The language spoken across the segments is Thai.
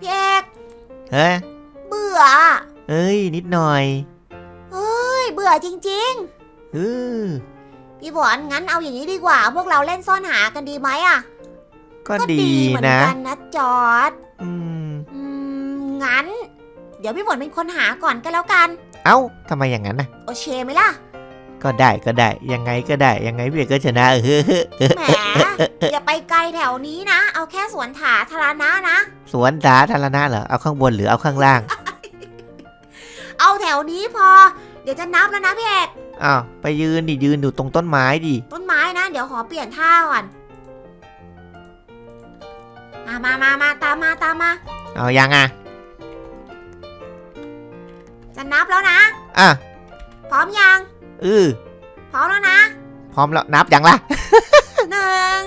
พี่เอกเฮ้ยเบื่ออะเอ้ย นิดหน่อยเฮ้ยเบื่อจริง เออๆ พี่ฝนงั้นเอาอย่างนี้ดีกว่า พวกเราเล่นซ่อนหากันดีไหมอะก็ก็ดีเหมือนนะ กันนะจอร์ดอืม อืมงั้น เดี๋ยวพี่ฝนเป็นคนหาก่อนก็แล้วกัน เอ้าทำไมอย่างนั้นน่ะ โอเคไหมล่ะ ก็ได้ก็ได้ ยังไงก็ได้ ยังไงพี่เอกก็ชนะเออแหมอย่าไปไกลแถวนี้นะ เอาแค่สวนถาธารณะนะ สวนสาธารณะเหรอ เอาข้างบนหรือเอาข้างล่าง เอาแถวนี้พอ เดี๋ยวจะนับแล้วนะพี่เอกอ้าวไปยืนดิยืนอยู่ตรงต้นไม้ดิต้นไม้นะ เดี๋ยวขอเปลี่ยนท่าก่อนมามามามาตามมาตามมา เอายังอะจะนับแล้วนะอะพร้อมยัง เออพร้อมแล้วนะพร้อมแล้วนับยังล่ะหนึ่ง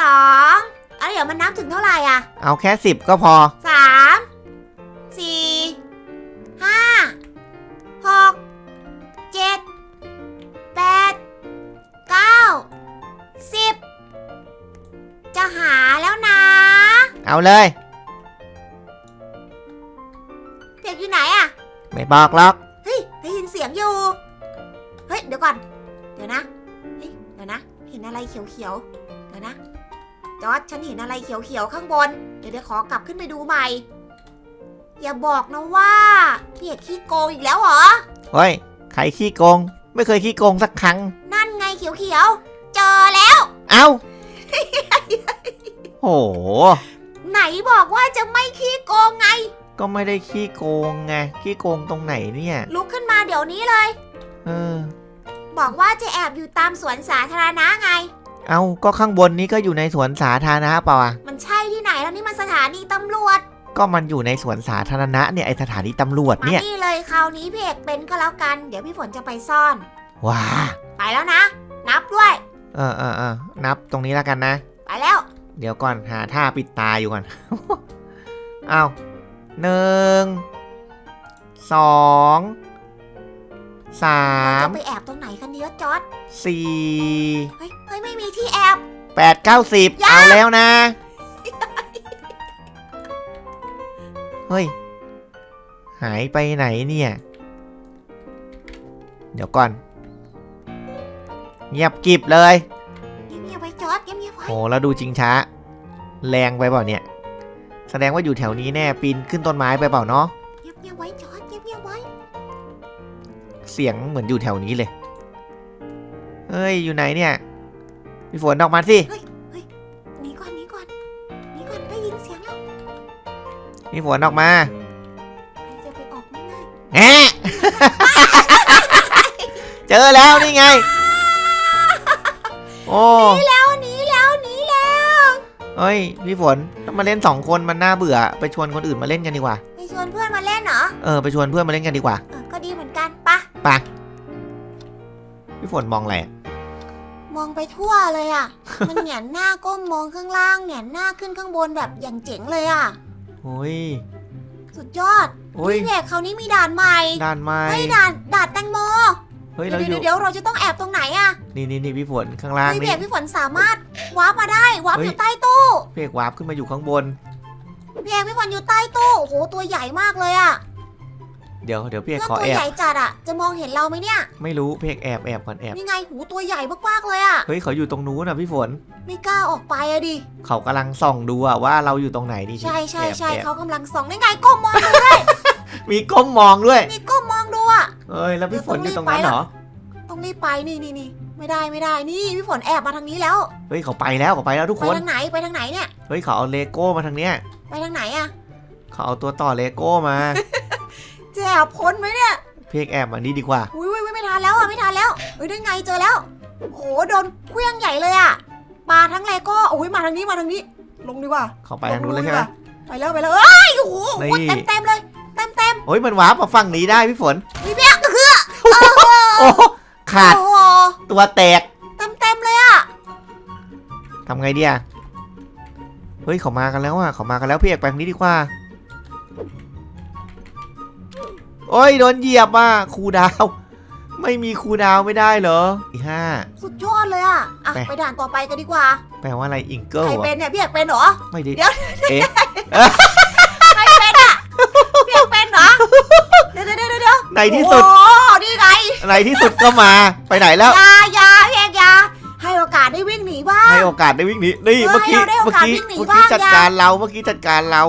สองแล้วเดี๋ยวมันนับถึงเท่าไหร่อะเอาแค่สิบก็พอสามสี่ห้าหกเจ็ดแปดเก้าสิบจะหาแล้วนะ เอาเลยเพียกอยู่ไหนอะ ไม่บอกหรอก ก่อน เดี๋ยวนะเฮ้ยเดี๋ยวนะ เห็นอะไรเขียวๆ เดี๋ยวนะ จอร์ดฉันเห็นอะไรเขียวๆข้างบน เดี๋ยวเดี๋ยวขอกลับขึ้นไปดูใหม่ อย่าบอกนะว่าพี่เอกขี้โกงอีกแล้วเหรอ เฮ้ยใครขี้โกง ไม่เคยขี้โกงสักครั้ง นั่นไงเขียวๆ เจอแล้ว เอ้า โห ไหนบอกว่าจะไม่ขี้โกงไง ก็ไม่ได้ขี้โกงไง ขี้โกงตรงไหนเนี่ย ลุกขึ้นมาเดี๋ยวนี้เลย เออ บอกว่าจะแอบอยู่ตามสวนสาธารณะไง เอาก็ข้างบนนี้ก็อยู่ในสวนสาธารณะเปล่าอะมันใช่ที่ไหนแล้วนี่มันสถานีตำรวจ ก็มันอยู่ในสวนสาธารณะเนี่ยไอสถานีตำรวจมาเนี่ยนี่เลยคราวนี้พี่เอกเป็นก็แล้วกัน เดี๋ยวพี่ฝนจะไปซ่อน ว้าไปแล้วนะ นับด้วย เออเออเออนับตรงนี้แล้วกันนะ ไปแล้ว เดี๋ยวก่อนหาท่าปิดตาอยู่ก่อน เอาหนึ่งสอง สาเรามจะไปแอบตรงไหนกันดีวะจอร์ดสี่เฮ้ยเฮ้ยไม่มีที่แอบ แปดเก้าสิบยังเอาแล้วนะ เฮ้ย หายไปไหนเนี่ย เดี๋ยวก่อน เงียบกริบเลย เงียบๆไว้จอร์ดเงียบๆไว้โอ้แล้วดูจริงช้า แรงไปเปล่าเนี่ย แสดงว่าอยู่แถวนี้แน่ปีนขึ้นต้นไม้ไปเปล่าเนาะ เสียงเหมือนอยู่แถวนี้เลย เฮ้ย อยู่ไหนเนี่ย พี่ฝนออกมาสิหนีก่อนหนีก่อนหนีก่อนได้ยินเสียงแล้วพี่ฝนออกมาใครจะไปออกไม่ได้แหะ เจอแล้วนี่ไง โอ้หนีแล้วหนีแล้วหนีแล้วเฮ้ย พี่ฝนต้องมาเล่นสองคนมันน่าเบื่อ ไปชวนคนอื่นมาเล่นกันดีกว่า ไปชวนเพื่อนมาเล่นเหรอ เออ ไปชวนเพื่อนมาเล่นกันดีกว่า เปะพี่ฝนมองอะไรอะมองไปทั่วเลยอะ มันเหนียนหน้าก้มมองข้างล่างเหนียนหน้าขึ้นข้างบนแบบอย่างเจ๋งเลยอะ โอ้ยสุดยอดโอ้ยพี่เอกคราวนี้มีด่านใหม่ด้านไม้เฮ้ยด่านด่านแตงโมเฮ้ยเดี๋เรายวอยู่เดี๋ยวเราจะต้องแอบตรงไหนอะนี่นี่นี่พี่ฝนข้างล่างเฮ้ยพี่นี่เอกพี่ฝนสามารถวาร์ปมาได้วาร์ปเฮ้ย อยู่ใต้ตู้พี่เอกวาร์ปขึ้นมาอยู่ข้างบนพี่เอกพี่ฝนอยู่ใต้ตู้โอ้โหตัวใหญ่มากเลยอะ เดี๋ยวเดี๋ยวพี่เอกเพื่อนขอตัวแอบใหญ่จัดอะจะมองเห็นเราไหมเนี่ยไม่รู้พี่เอกแอบแอบก่อนแอบ นี่ไงหูตัวใหญ่มากๆเลยอะเฮ้ยเขาอยู่ตรงนู้นนะพี่ฝน ไม่กล้าออกไปอะดิเขากำลังส่องดูอะว่าเราอยู่ตรงไหนนี่ใช่ใช่แอบใช่แอบเขากำลังส่องนี่ไงก้มมองดูมีก้มมองด้วยมีก้มมองดูอะ เอ้ยแล้วพี่ฝนอเดี๋ยู่ยวตรงนั้นต้องรีบไป เหรอ ต้องรีบไปนี่นี่นี่ไม่ได้ไม่ได้นี่พี่ฝนแอบมาทางนี้แล้วเฮ้ยเขาไปแล้วเขาไปแล้วทุกไปคน ทางไหนไปทางไหนเนี่ย เฮ้ยเขาเอาเลโก้มาทางเนี้ย ไปทางไหนอะเขาเอาตัวต่อเลโก้มาจะแอบพ้นไหมเนี่ยพี่เอกแอบมานี่ดีกว่าอุ้ยอุ้ยไม่ทันแล้วอะไม่ทันแล้วเฮ้ยได้ไงเจอแล้วโหโดนเครื่องใหญ่เลยอะมาทั้งเลโก้โอ้ยมาทางนี้มาทางนี้ ลงดีกว่าเขาไปทางนู้นเลยใช่ไหมไปแล้วไปแล้วเอ้ยโอ้โหนี่เต็มเต็มๆเลยเต็มเต็มเฮ้ยมันวาร์ปมาฝั่งนี้ได้พี่ฝนๆพี่เบี้ยคือโอ้ขาดโอ้โหตัวแตกเต็มเต็มๆเลยอะทำไงดีอะเฮ้ยเขามากันแล้วอะเขามากันแล้วพี่เอกไปทางนี้ดีกว่า โอ้ยโดนเหยียบอะครูดาว ไม่มีคูลดาวน์ไม่ได้เหรออีกห้า สุดยอดเลยอะอะ ไป ไปด่านต่อไปกันดีกว่า แปลว่าอะไรอิงเกิลใครอะเป็นเนี่ยพี่เอกเป็นเหรอ ไม่ดิเดี๋ยว เอ๊ะใครเป็นอะพี่เอกเป็นเหรอ เดี๋ยวเดี๋ยวเดี๋ยวเดี๋ยวในที่สุดโอ้นี่ไงในที่สุดก็มาไปไหนแล้วอยาอยาพี่เอกอยา ให้โอกาสได้วิ่งหนีบ้าง ให้โอกาสได้วิ่งหนีนี่เออเมื่อกี้ให้เราได้โอเมื่อกาสกี้วิ่งหนีเมื่อกี้บ้างจัดยัง การเราเมื่อกี้จัดการเรา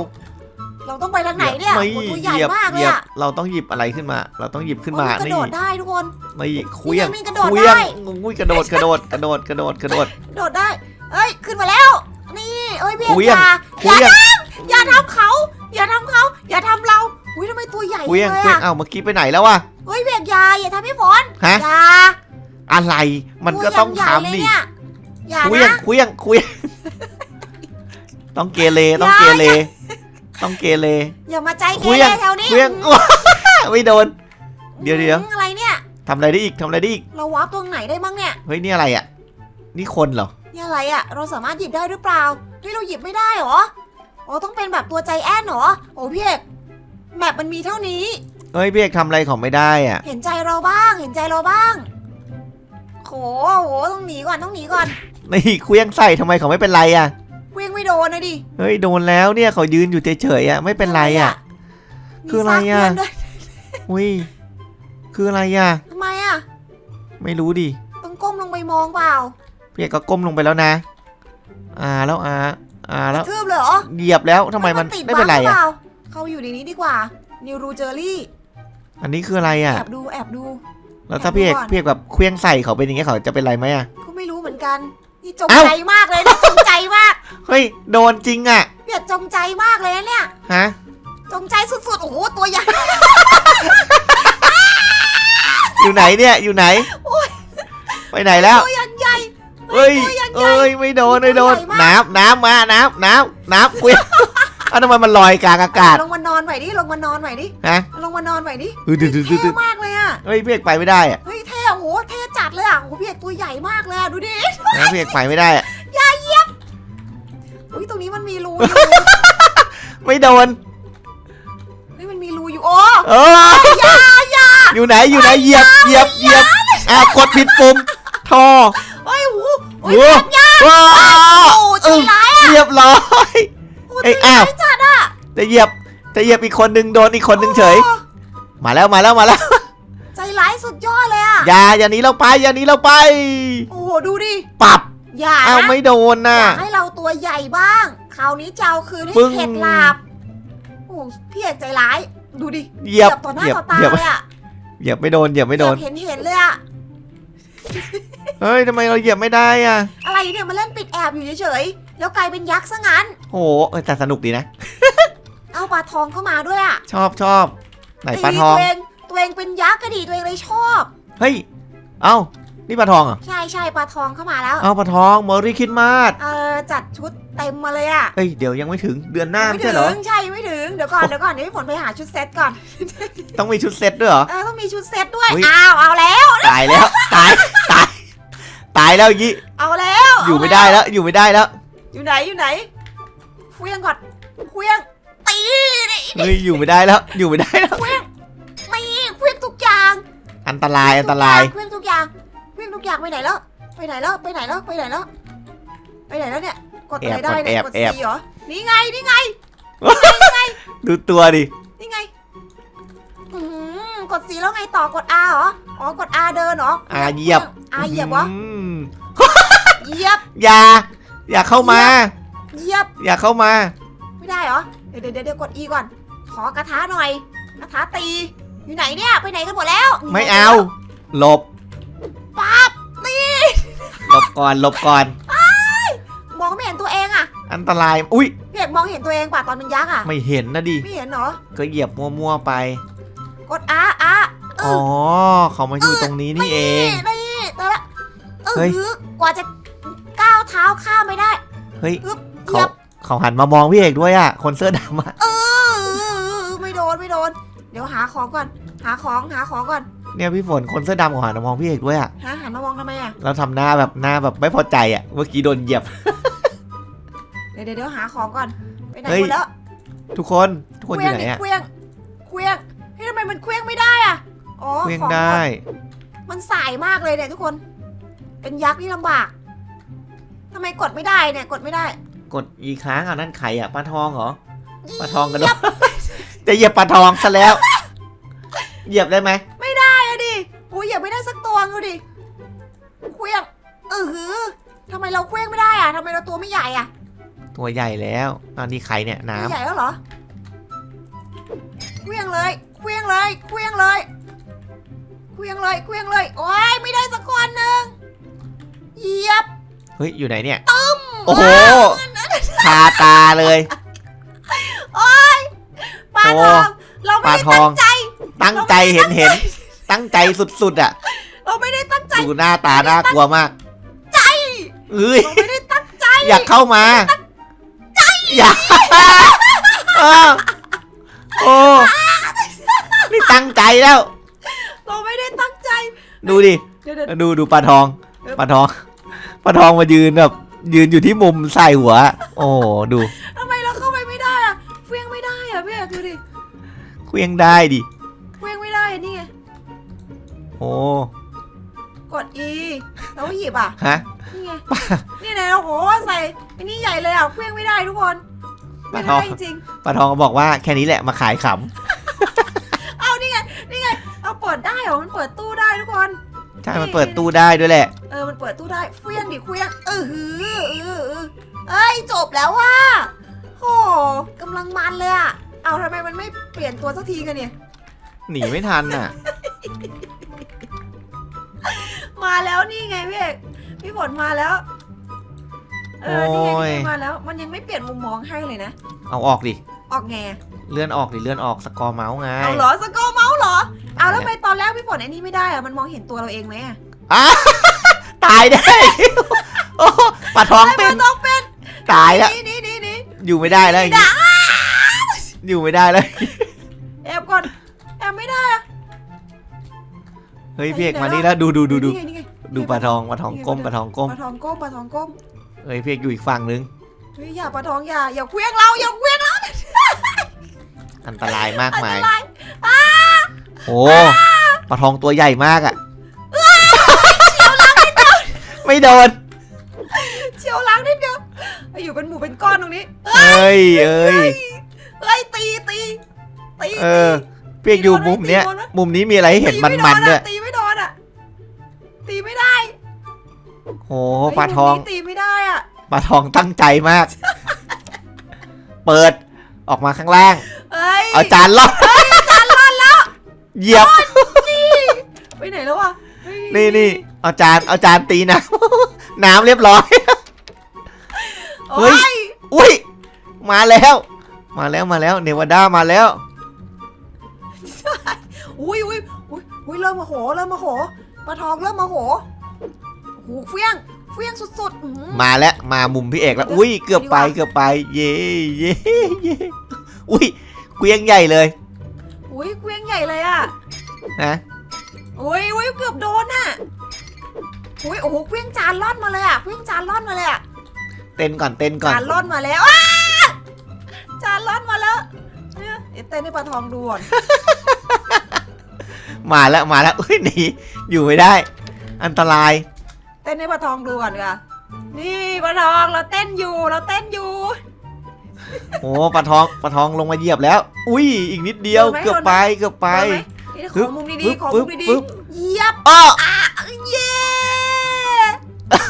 เราต้องไปทางไหนเนี่ย ไม่โอ้ตัวเหใหญ่ยียบมากเหเลยยียบอะเราต้องหยิบอะไรขึ้นมา เราต้องหยิบขึ้นมาโอ้ยกระนี่โดดได้ทุกคนไม่เคลี้ยงนี่ไงมีกระโดดเคลี้ยงได้ อุ้ยกระโดดกระโดดกระโดดกระโดดกระโดดโดดได้ เอ้ยขึ้นมาแล้ว นี่เอ้ยพี่เคลี้เอยงกอย่าเคลี้ยงอย่าทำเขา อย่าทำเขา อย่าทำเรา อุ้ยทำไมตัวใหญ่เคลี้ยงเลยเคลี้ยงอะเอ้าเมื่อกี้ไปไหนแล้ววะเฮ้ยเบียกอยาอย่าทำพี่ฝนฮะอย่าอะไรมันก็ต้องตัวยังใหญ่ทำเลยดิเนี่ยอย่าเคลี้ยงนะ เคลี้ยงเคลี้ยง ต้องเกเรต้องเกเร ต้องเกเรอย่ามาใจเกเคลี้เรยงแถวนี้เคลี้ยงไม่โดน เดี๋ยวเดี๋ยวอืมอะไรเนี่ยทำอะไรได้อีกทำอะไรได้อีก เราวาร์ปตรงไหนได้บ้างเนี่ย เฮ้ยนี่อะไรอะ นี่คนเหรอ นี่อะไรอะเราสามารถหยิบได้หรือเปล่าเฮ้ยเราหยิบไม่ได้เหรอ อ๋อต้องเป็นแบบตัวใจแอนเหรอ โอ้พี่เอกแมปมันมีเท่านี้ เฮ้ยพี่เอกทำอะไรของไม่ได้อะ เห็นใจเราบ้าง เห็นใจเราบ้างโหโหต้องหนีก่อนต้องหนีก่อน นี่เคลี้ยงใส่ทำไมเขาไม่เป็นไรอะเวียงไม่ โดนนะดิเฮ้ยโดนแล้วเนี่ยเขายืนอยู่เฉยๆอะไม่เป็นไรอะมีคืออะไรซากอะเพื่นด้วยอุ้ยคืออะไรอะทำไมอะไม่รู้ดิต้องก้มลงไปมองเปล่าพี่เอกก็ก้มลงไปแล้วนะ อ่าแล้วอ่าอ่าแล้วทืบเลยเหรอเหยียบแล้วทำไมมันติดไม่เป็นไรบั๊กหอะปล่าเขาอยู่ในนี้ดีกว่า นิวรูเจอรี่ อันนี้คืออะไรอะแอบดูแอบดู แล้วถ้าพี่เอกแอบดูก่อนพี่เอกแบบเคลี้ยงใส่เขาเป็นอย่างเงี้ยเขาจะเป็นไรไหมอะก็ไม่รู้เหมือนกัน นี่จงเอ้าใจมากเลยนะจงใจมากเฮ้ยโดนจริงอะเบียดจงใจมากเลยนะเนี่ยฮะจงใจสุดๆโอ้โหตัวใหญ่อยู่ไหนเนี่ยอยู่ไหนไปไหนแล้วตัวยังใหญ่เอ้ยตัวยังใหญ่เอ้ยไม่โดนไม่โดนตัวใหญ่มากน้ำน้ำมาน้ำน้ำน้ำเคลี้ยง อ้าวทำไมมันลอยกลางอากาศ ลงมานอนใหม่ดิลงมานอนใหม่ดิฮะ ลงมานอนใหม่ดิเฮ้ยดืดดืดดืดเท่มากเลยอะเฮ้ยพี่เอกไปไม่ได้อะเฮ้ยเท่โอ้โหเท่จัดเลยอะโอ้โหพี่เอกตัวใหญ่มากเลยอะดูดินะพี่เอกไปไม่ได้อะอุ้ยตรงนี้มันมีรูอยู่ไม่โดนเฮ้ยมันมีรูอยู่โอ้เอออยู่ไหนอยู่ไหนเหยียบเหยียบเหยียบอ้าวกดผิดปุ่มท่อเฮ้ยโอ้โหโอ้โหว้าโอ้วใจร้าย เรียบร้อยโอ้ เอ้ใจยร้าอ้าวยจัดอะจะเหยียบจะเหยียบอีกคนนึงโดนอีกคนนึงเฉยโอ้มาแล้วมาแล้วมาแล้ว ใจร้ายสุดยอดเลยอะอย่าอย่าหนีเราไปอย่าหนีเราไป โอ้โหดูดิปรับอย่าอ้าวนะไม่โดนอน่ะย่าให้เราตัวใหญ่บ้างคราวนี้จะเอาคืนให้ปึ้งเข็ดหลาบโอ้โหพี่เอกใจร้ายดูดิเหยียบต่อหน้าเหยียบต่อตาเหยียบเลยอะเหยียบไม่โดนเหยียบไม่โดนเหยียบเห็นเห็นเลยอะเฮ้ยทำไมเราเหยียบไม่ได้อะ อะไรเนี่ยมาเล่นปิดแอบอยู่เฉยๆ แล้วกลายเป็นยักษ์ซะงั้น โอ้โหเออแต่สนุกดีนะ เอาปลาทองเข้ามาด้วยอะชอบชอบไหนปลาทอง ตัวเองตัวเองเป็นยักษ์ก็ดีตัวเองเลยชอบ เฮ้ย เอ้า นี่ปลาทองเหรอใช่ใช่ปลาทองเข้ามาแล้ว เอาปลาทองมอรี่คิดมาสเออจัดชุดเต็มมาเลยอะเอ้ยเดี๋ยวยังไม่ถึงเดือนหน้าไม่ไม่ถึใช่เหรอ งใช่ไม่ถึงเดี๋ยวก่อนเดี๋ยวก่อนเดี๋ยวพี่ฝนไปหาชุดเซตก่อนต้องมีชุดเซตด้วยเหรอ เออต้องมีชุดเซตด้วยอุ๊ย อ้าวเอาแล้วตายแล้ว ตาย ตาย ตายแล้วยี่เอาแล้วอยู่ไม่ได้แล้ว อยู่ไม่ได้แล้ว อยู่ไหนอยู่ไหนเคลี้ยงก่อนเคลี้ยงตีนี่เฮ้ยอยู่ไม่ได้แล้ว อยู่ไม่ได้แล้ว เคลี้ยงตีเคลี้ยงทุกอย่างอันตรายอันตรายเคลี้ยงทุกอย่างเคลี้ยงทุกอย่างไปไหนแล้ว ไปไหนแล้วไปไหนแล้วไปไหนแล้วไปไหนแล้วเนี่ย กดอะไรได้เนี่ยกดซีเหรอนี่ไงนี่ไงดูตัวดินี่ไงอืมกดสีแล้วไงต่อกด R เหรออ๋อกด R เดินเหรออาเหยียบอาเหยียบวะมเหยียบอย่า อย่าเข้ามา เหยียบอย่าเข้ามา ไม่ได้เหรอ เดี๋ยวเดี๋ยวเดี๋ยวกด E ก่อน ขอกระทะหน่อย กระทะตี อยู่ไหนเนี่ย ไปไหนกันหมดแล้วไม่เอา หลบ ปั๊บ นี่ หลบก่อน หลบก่อน มองไม่เห็นตัวเองอะอันตราย อุ้ย พี่เอกมองเห็นตัวเองป่ะตอนเป็นยักษ์อะไม่เห็นนะดิ ไม่เห็นเหรอ ก็เหยียบมั่วๆไป กด R R เออ๋ออเขามาอยู่ตรงนี้นี่เอง นี่แต่ละเอเฮ้ย อกว่าจะก้าว เท้าข้ามไม่ได้ เฮ้ยอึ๊บเหเขายียบเขาหันมามองพี่เอกด้วยอะ คนเสื้อดำอะเออไม่โดนไม่โดน เดี๋ยวหาของก่อน หาของหาของก่อนเนี่ยพี่ฝนคนเสื้อดำเขาหันมามองพี่เอกด้วยอะ หาหันมามองทำไมอะแล้วทำหน้าแบบหน้าแบบไม่พอใจอะ เมื่อกี้โดนเหยียบ เดี๋ยวเดี๋ยวเดี๋ยวหาของก่อนไปไหนเฮ้ย หมดแล้วทุกคนทุกคนอเคลี้ยยู่งไหนดิอะเคลี้ยงเคลี้ยงเฮ้ยทำไมมันเคลี้ยงไม่ได้อะอ๋อเคลี้ยงของได้ มันสายมากเลยเนี่ยทุกคน เป็นยักษ์ที่ลำบาก ทำไมกดไม่ได้เนี่ย กดไม่ได้ กดอีกครั้งอะนั่นไข่อะปลาทองเหรอปลาทองกระโดดจะเหยียบปลาทองซะแล้ว เหยียบได้ไหมได้อะดิโอ้ยอย่าไม่ได้สักตัวดูดิเคว้งเออหือทำไมเราเคว้งไม่ได้อะทำไมเราตัวไม่ใหญ่อะตัวใหญ่แล้วอันนี้ไข่เนี่ยน้ตัวใหญ่แล้วเหรอเคว้งเลยเคว้งเลยเคว้งเลยเคว้งเลยเคว้งเลยโอ้ยไม่ได้สักคนหนึ่งเหยียบำ เฮ้ย อยู่ไหนเนี่ยโอ้โหคาตาเลยปลาโอ้ทองเราไม่ปลาได้ทองตั้งใจเห็นเห็น ตั้งใจสุดๆอะ เราไม่ได้ตั้งใจ ดูหน้าตาน่ากลัวมาก ใจเอ้ยเราไม่ได้ตั้งใจ อยากเข้ามาอยากเออโอ้นี่ตั้งใจแล้ว เราไม่ได้ตั้งใจ ดูดิเดี๋ยวเดี๋ยวดูดูปลาทอง ปลาทอง ปลาทองมายืนแบบยืนอยู่ที่มุมใส่หัว โอ้ดูทำไมเราเข้าไปไม่ได้อะเฟี้ยงไม่ได้อะพี่เอกดูดิเคลี้ยงได้ดิเฟี้ยงไม่ได้อะนี่ไงโอ้กด E แล้วหยิบอะฮะนี่ไงนี่ไงโอ้โหใส่อันนี้ใหญ่เลยอะเฟี้ยงไม่ได้ทุกคนปไม่ลาทอได้งจริงปลาทองก็บอกว่าแค่นี้แหละมาขายขๆเอานี่ไงนี่ไงเอาเปิดได้เหรอมันเปิดตู้ได้ทุกคนำ ใช่มันเปิดตู้ได้ด้วยแหละ เออ มันเปิดตู้ได้เฟี้ยงดิเฟี้ยงเออหือเออเออเอ้ยจบแล้วว่ะโหกำลังมันเลยอะ เอาทำไมมันไม่เปลี่ยนตัวสักทีกันเนี่ย หนีไม่ทันน่ะ มาแล้วนี่ไงพี่เอกพี่ฝนมาแล้ว เออ นี่ไงโอ้ยนี่ไงมาแล้ว มันยังไม่เปลี่ยนมุมมองให้เลยนะ เอาออกดิ ออกไงอะ เลื่อนออกดิเลื่อนออกสกอร์เมาส์ไงเอาเหรอสกอร์เมาส์เหรอ เอาแล้วทำไมตอนแรกพี่ฝนไอ้นี่ไม่ได้อะมันมองเห็นตัวเราเองไหมอะอะ ตายได้ โอ้ปลาทองเป็นไม่ต้องเป็นตายแล้ว นี่นี่นี่นี่อยู่ไม่ได้แล้วอย่างงี้อยู่ไม่ได้แล้ว แอบก่อนแอบไม่ได้อะเฮ้ยพี่เอกมานี่แล้วดูดูดูดูนี่ไงนี่ไงดูปลาทองปลาทองก้มปลาทองก้มปลาทองก้มปลาทองก้มเฮ้ยพี่เอกอยู่อีกฝั่งนึง เฮ้ยอย่าปลาทองอย่าอย่าเคลี้ยงเราอย่าเคลี้ยงเรา อันตรายมากอันมาตยรายโอ้ปลาทองตัวใหญ่มากอะไม่โดนเชียวล้างนิดเดียวอยู่เป็นหมู่เป็นก้อนตรงนี้เอ้ยเอ้ยเอ้ยตีตีตีเออพี่เอกอยู่มุมเนี้ย มุมนี้มีอะไรให้เห็นมันมันๆด้วยตีไม่โดนอะตีไม่ได้โอ้ปลาทองเฮ้ยมุมนี้ตีไม่ได้อะปลาทองตั้งใจมาก เปิดออกมาข้างล่าง เอ้ยเอาจานล่อนจานล่อนแล้วเหยียบไปไหนแล้ววะเฮ้ยนี่นี่เอาจานเอาจานตีน้ำน้ำเรียบร้อยเฮ้โอ้ยยอุ้ยมาแล้ว มาแล้วมาแล้วเนวาด้ามาแล้วอุ้ยอุ้ยอุ้ยอุ้ยเริ่มโมโหเริ่มโมโหปลาทองเริ่มโมโหโอ้โหเฟี้ยงเฟี้ยงสุดๆอื้อหือมาแล้วมามุมพี่เอกแล้ว อุ้ยเกือบไปดีกว่าเกือบไป เย่เย่เย่อุ้ย เกวียงใหญ่เลยอุ้ยเฟี้ยงใหญ่เลยอะนะอุ้ยอุ้ยเกือบโดนอะอุ้ยโอ้โหเฟี้ยงจานล่อนมาเลยอะเฟี้ยงจานล่อนมาเลยอะเต้นก่อนเต้นก่อนจานล่อนมาแล้วอ้าจานล่อนมาแล้วเนี่ยเดี๋ยวเต้นให้ปลาทองดูก่อนมาแล้วมาแล้วเอ้ยหนีอยู่ไม่ได้ อันตราย เต้นให้ปลาทองดูก่อนดีกว่านี่ปลาทองเราเต้นอยู่เราเต้นอยู่ โอ้ปลาทองปลาทองลงมาเหยียบแล้ว อุ้ยอีกนิดเดียวโดนไหมเกือบไปเกือบไป โดนไหมนี่ขอมุมปึ๊ดีบๆขอปึ๊มุบมดีปึ๊บ ๆเหยียบอ้ออะเย้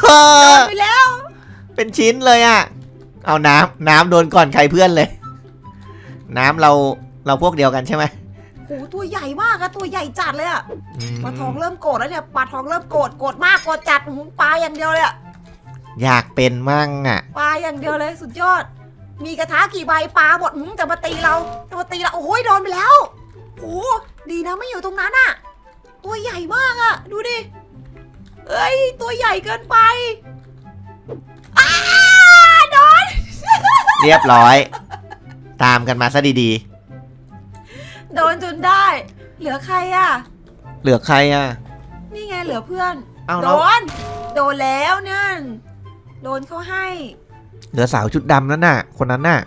เอโดอนไปแล้ว เป็นชิ้นเลยอะ เอาน้ำน้ำโดนก่อนใครเพื่อนเลย น้ำเราเราพวกเดียวกันใช่ไหมโอ้โหตัวใหญ่มากอะตัวใหญ่จัดเลยอะมปลาทองเริ่มโกรธแล้วเนี่ยปลาทองเริ่มโกรธโกรธมากโกรธจัดหูปลาอย่างเดียวเลยอะอยากเป็นมั่งอะ ปลาอย่างเดียวเลยสุดยอด มีกระทะกี่ใบปลาหมดหืมจะมาตีเราจะมาตีเราโอ้ยโดนไปแล้วโอ้โหดีนะไม่อยู่ตรงนั้นอะตัวใหญ่มากอะดูดิเอ้ยตัวใหญ่เกินไปอ้าโดนเรียบร้อย ตามกันมาซะดีโดนจนได้ เหลือใครอะๆ เหลือใครอะ นี่ไงเหลือเพื่อน เอาโดแล้วนโดนแล้วนั่น โดนเขาให้ เหลือสาวชุดดำนั่นน่ะ คนนั้นน่ะ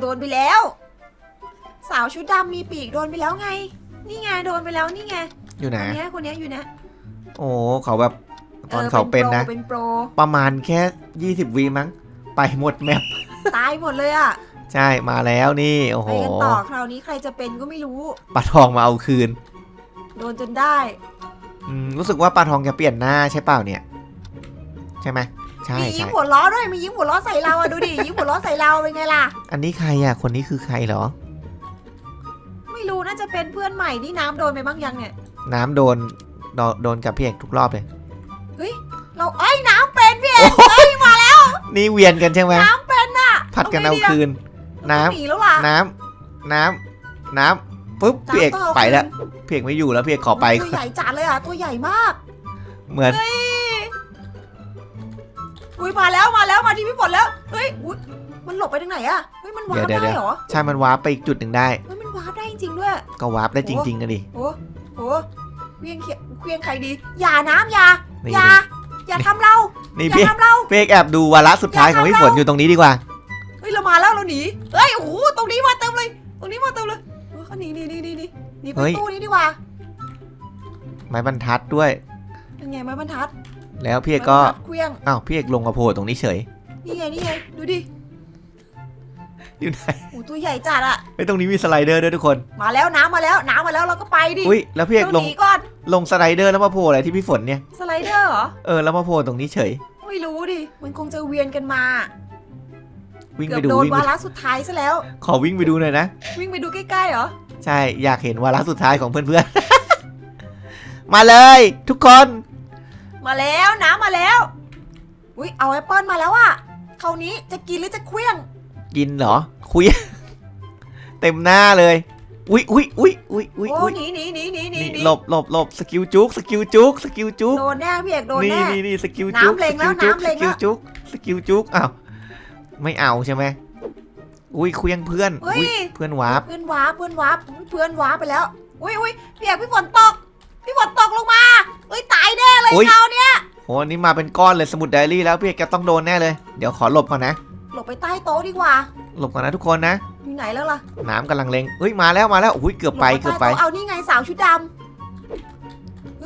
โดนไปแล้ว สาวชุดดำมีปีกโดนไปแล้วไง นี่ไงโดนไปแล้วนี่ไงอยู่ไหน คนเนี้ยคนเนี้ยอยู่นะโอ้เขาแบบตอนเขาเป็นนะ เป็นโปรประมาณแค่ 20วีมั้ง ไปหมดแมปตายหมดเลยอะใช่มาแล้วนี่ โอ้โหไปกันต่อคราวนี้ใครจะเป็นก็ไม่รู้ปลาทองมาเอาคืน โดนจนได้อืมรู้สึกว่าปลาทองจะเปลี่ยนหน้าใช่เปล่าเนี่ย ใช่ไหม ใช่มียิ้มใช่หัวล้อด้วยมียิ้มหัวล้อใส่เราอะดูดิ ยิ้มหัวล้อใส่เราเป็นไงล่ะ อันนี้ใครอะ คนนี้คือใครเหรอ ไม่รู้น่าจะเป็นเพื่อนใหม่ที่น้ำโดนไปบ้างยังเนี่ย น้ำโดนโดนโดนกับพี่เอกทุกรอบเลย เราเอ้ยน้ำเป็นพี่เอกนี่เวียนกันใช่ไหมน้ำเป็นอะผัดกันเอาคืน น้ำต้องหนีแล้วล่ะ น้ำ น้ำ น้ำปุ๊บพี่เอกน้ำต้องาไปแล้วคืนพี่เอกไม่อยู่แล้วพี่เอกขอไป ตัวใหญ่จัดเลยอะตัวใหญ่มาก เหมือน อุ้ยมาแล้วมาแล้วมาที่พี่ฝนแล้ว เฮ้ยอุ๊ยมันหลบไปทางไหนอะเฮ้ยมันวาร์ปเดี๋ยวได้เดี๋ยว เหรอใช่มันวาร์ปไปอีกจุดหนึ่งได้ เฮ้ยมันวาร์ปได้จริงๆด้วย ก็วาร์ปได้จริงๆกันดิ โอ้โหเควียงเขียเควียงใครดี อย่าน้ำอย่านี่ อย่าอย่าทำเรานี่อย่าพี่ทำเราพี่เอกแอบดูวาระสุดท้ายของพี่ฝนอยู่ตรงนี้ดีกว่า เฮ้ยเรามาแล้วเราหนี เฮ้ยโอ้โหตรงนี้มาเต็มเลย ตรงนี้มาเต็มเลยเฮ้ยหนีหนีหนีหนีหนีหนีไปเฮ้ย ตู้นี้ดีกว่าไม้บรรทัดด้วยเป็นไงไม้บรรทัด แล้วพี่เอกก็ไม้บรรทัดเควียงอ้าวพี่เอกลงมาโผล่ตรงนี้เฉยนี่ไงนี่ไงดูดิอยู่ไหนโอ้ตัวใหญ่จัดอะไอ้ยตรงนี้มีสไลเดอร์ด้วยทุกคน มาแล้วน้ำมาแล้วน้ำมาแล้วเราก็ไปดิอุ้ยแล้วพี่เอกลเรางหนีก่อนลงสไลเดอร์แล้วมาโผล่อะไรที่พี่ฝนเนี่ยสไลเดอร์เหรอเออแล้วมาโผล่ตรงนี้เฉย ไม่รู้ดิมันคงจะเวียนกันมาวิ่งเกืไปอบดูโดนวิ่งไปวาระสุดท้ายซะแล้ว ขอวิ่งไปดูหน่อยนะ วิ่งไปดูใกล้ๆเหรอใช่อยากเห็นวาระสุดท้ายของเพื่อนๆ มาเลย ทุกคน มาแล้วน้ำมาแล้วอุ้ยเอาแอปเปิลมาแล้วอะคราวนี้จะกินหรือจะเคลี้ยง กินเหรอ คุย เต็มหน้าเลย อุ้ยอุ้ยอุ้ยอุ้ยอุ้ยโอ้อุ้ยหนีหนีหนีหนีหนีนี่หนีหลบหลบหลบสกิลจุกสกิลจุกสกิลจุกโดนแน่พี่เอกโดนนี่แน่ นี่นี่สกิลจุกน้ำเล็งแล้วสกิจุกน้ำเล็งสกิลแล้วจุกสกิลจุกอ้าวไม่เอาใช่ไหมอุ้ยเคลี้ยงเพื่อนเฮ้ยอุ้ยเพื่อนวาร์ปเพื่อนว้าเพื่อนว้าเพื่อนว้าไปแล้วอุ้ยอุ้ยพี่เอกพี่ฝนตก พี่ฝนตกลงมาเอ้ยตายแน่เลยโอ้ยคราวเนี้ยโหอันนี้มาเป็นก้อนเลยสมุดไดอารี่แล้วพี่เอกจะต้องโดนแน่เลย เดี๋ยวขอหลบก่อนนะ หลบไปใต้โต๊ะดีกว่า หลบก่อนนะทุกคนนะ อยู่ไหนแล้วล่ะน้ำกำลังเล็งเฮ้ยมาแล้วมาแล้วอุ้ยเกือบไปหลบเกือบไปใต้โต๊ะเอานี่ไงสาวชุดด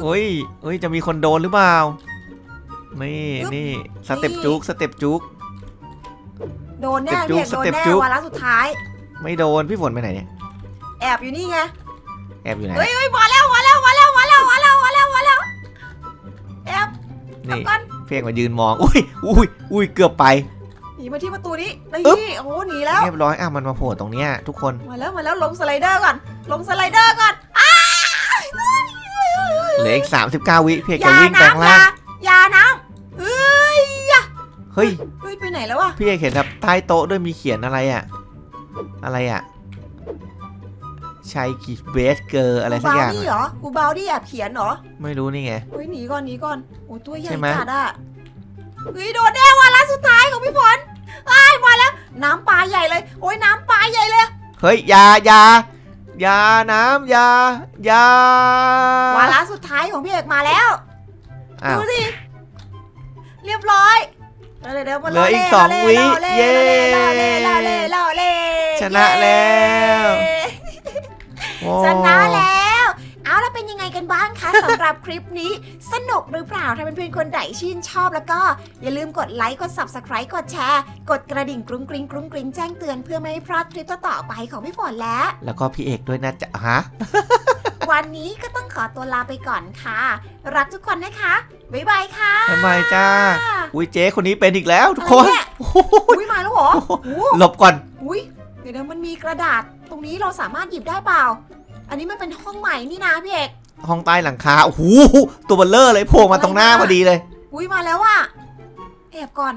เฮ้ยเฮ้ยจะมีคนโดนหรือเปล่า นี่นี่สเต็ปจุกสเต็ปจุกำโดนแน่สเต็ปจุ๊พี่กเอกโดนสเต็ปแน่จุ๊ก วาระสุดท้าย ไม่โดนพี่ฝนไปไหนเนี่ย แอบอยู่นี่ไงแอบอยู่ไหนเฮ้ยเฮ้ยมาแล้วมาแล้วมาแล้ว นี่กันเพียงมายืนมองอุ้ยอุ้ยอุ้ยเกือบไปหนีมาที่ประตูนี้อึ๊บนี่โอ้โหหนีแล้วเรียบร้อยอะมันมาโผล่ตรงเนี้ยทุกคนมาแล้วมาแล้วลงสไลเดอร์ก่อนลงสไลเดอร์ก่อนเหลืออีก39วิเพียงอจะย่าวิ่งแปลงน้ำอร่าย่างอย่าน้ำเฮ้ยเฮ้ยเฮ้ยไปไหนแล้ววะพี่เอกเห็นแบบใต้โต๊ะด้วยมีเขียนอะไรอะ อะไรอะ ชัยกิเบสเกอร์อะไรสักอย่างกูบาวดี้อะเหรอกูบาวดี้แอบเขียนเหรอ ไม่รู้นี่ไงเฮ้ยหนีก่อนหนีก่อนโอ้ตัวใหญ่ใช่ไหมจัดอะเฮ้ยโดนแน่วาระสุดท้ายของพี่ฝนไอ้ายมาแล้ว น้ำปลาใหญ่เลย โอ้ยน้ำปลาใหญ่เลย เฮ้ยอยาอยาอยาน้ำอยาอยาวาระสุดท้ายของพี่เอกมาแล้วอ้าวดูสิเรียบร้อยเดี๋ยวเดี๋ยวมาเหลืออีกล่สองล่วิล่เย้ล่เล่ล่เล่ล่เล่ชนะแล้วเย้โอ้ ชนะแล้ว เอาแล้วเป็นยังไงกันบ้างคะสำหรับคลิปนี้ สนุกหรือเปล่า ถ้าเป็นเพื่อนๆคนไหนชื่นชอบแล้วก็ อย่าลืมกดไลค์ กด subscribe กดแชร์ กดกระดิ่งกรุ้งกริ้งกรุ้งกริ้งแจ้งเตือนเพื่อไม่ให้พลาดคลิปต่อๆไปของพี่ฝนและ แล้วก็พี่เอกด้วยนะจ๊ะฮะ วันนี้ก็ต้องขอตัวลาไปก่อนค่ะ รักทุกคนนะคะ บ๊ายบายค่ะทำไมจ้า อุ้ยเจ๊คนนี้เป็นอีกแล้วทุกคน อะไรเนี่ยโอ้โหอุ้ยมาแล้วเหรอโอ้โหหลบก่อน อุ้ยเดี๋ยวนะมันมีกระดาษ ตรงนี้เราสามารถหยิบได้เปล่า อันนี้มันเป็นห้องใหม่นี่นะพี่เอกห้องใต้หลังคาโอ้โหตัวเบลเลอร์เลยโผล่มาตรงหน้าพอดีเลย อุ้ยมาแล้วอะแอบก่อน